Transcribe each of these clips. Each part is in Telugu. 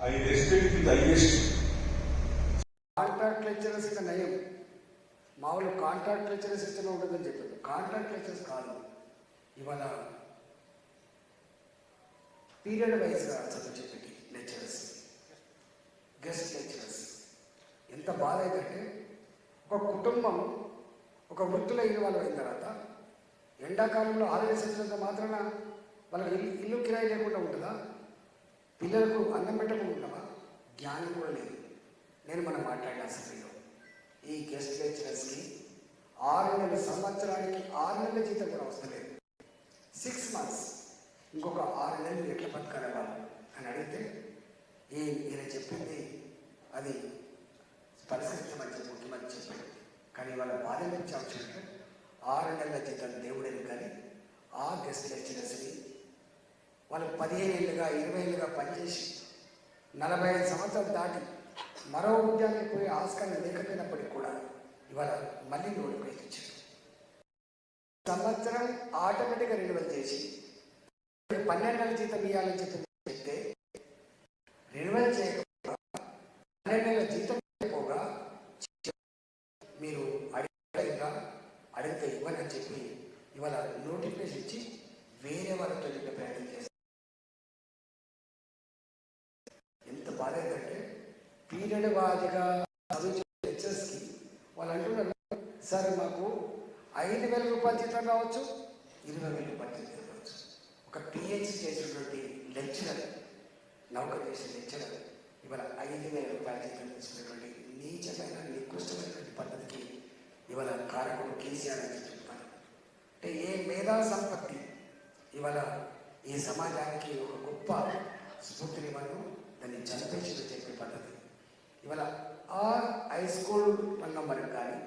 I respect with highest contract lecturers ఇక నయం మామూలు కాంట్రాక్ట్ లెక్చరర్ సిస్టమ్ ఉంటుందని చెప్పారు. కాంట్రాక్ట్ లెక్చర్స్ కాదు. ఇవాళ పీరియడ్ వైజ్గా చదువు చెప్పేటి లెక్చరర్స్ గెస్ట్ లెక్చరర్స్ ఎంత బాధ అయిందంటే ఒక కుటుంబం ఒక వృత్తిలో వాళ్ళు అయిన తర్వాత ఎండాకాలంలో హాలిడేస్ వచ్చినంత మాత్రాన వాళ్ళకి ఇల్లు ఇల్లు కిరాయి లేకుండా ఉంటుందా? పిల్లలకు అన్నం పెట్టకుండా జ్ఞానం కూడా లేదు. నేను మనం మాట్లాడిన అసెంబ్లీలో ఈ గెస్ట్ లెక్చరర్స్కి ఆరు నెలల సంవత్సరానికి ఆరు నెలల జీతం కూడా వస్తలేదు సిక్స్ మంత్స్ ఇంకొక ఆరు నెలలు ఎట్లా బతకాలి అని అడిగితే ఈ ఈయన చెప్పింది అది పరిశీలించమని చెప్పి ముఖ్యమంత్రి చెప్పాడు. కానీ వాళ్ళ బాధ నుంచి అవసరం ఆరు నెలల జీతం దేవుడని కానీ ఆ గెస్ట్ లెక్చరర్స్ వాళ్ళు పదిహేను ఏళ్ళుగా ఇరవై ఏళ్ళుగా పనిచేసి నలభై ఐదు సంవత్సరాలు దాటి మరో ఉద్యోగానికి పోయి ఆస్కారం లేకపోయినప్పటికీ కూడా ఇవాళ మళ్ళీ నోటిఫికేషన్ ప్రయత్నించారు. సంవత్సరం ఆటోమేటిక్గా రెన్యువల్ చేసి పన్నెండు నెలల జీతం ఇవ్వాలని చెప్పి చెప్తే రెన్యువల్ చేయకపోగా పన్నెండు నెలల జీతం పోగా మీరు అడిగా అడిగితే ఇవ్వనని చెప్పి ఇవాళ నోటిఫికేషన్ ఇచ్చి వేరే వాళ్ళతో చెప్పే ప్రయత్నం చేస్తారు ఎంత బాధ ఏంటంటే పీరియడ్ వారిగా చదువు లెక్చర్స్కి వాళ్ళు అంటున్నారు సార్ మాకు ఐదు వేల రూపాయల జీతం రావచ్చు ఇరవై వేల రూపాయల జీతం రావచ్చు. ఒక పిహెచ్డి చేసినటువంటి లెక్చరర్ నౌక చేసిన లెక్చరర్ ఇవాళ ఐదు వేల రూపాయల జీతం తీసుకున్నటువంటి నీచమైన నికృష్టమైనటువంటి పద్ధతికి ఇవాళ కారకుడు కేసీఆర్ అని చెప్తాను అంటే ఏ మేధా సంపత్తి ఇవాళ ఈ సమాజానికి ఒక గొప్ప స్ఫూర్తినివ్వను దాన్ని చంపేసి చెప్పే పద్ధతి. ఇవాళ ఆ హై స్కూల్ నంబర్ కానీ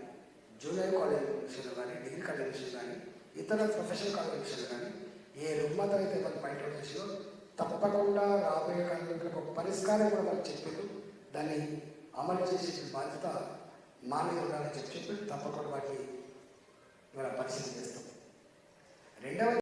జూనియర్ కాలేజ్ విషయంలో కానీ డిగ్రీ కాలేజ్ విషయంలో కానీ ఇతర ప్రొఫెషనల్ కాలేజ్ విషయంలో కానీ ఏ రుగ్మత అయితే వాళ్ళు బయట చేసిందో తప్పకుండా రాబోయే కాలంలో ఒక పరిష్కారం కూడా మనం చెప్పారు దాన్ని అమలు చేసే బాధ్యత మానవ ఉండాలని చెప్పి చెప్పి తప్పకుండా వాటిని ఇవాళ పరిశీలన చేస్తాం.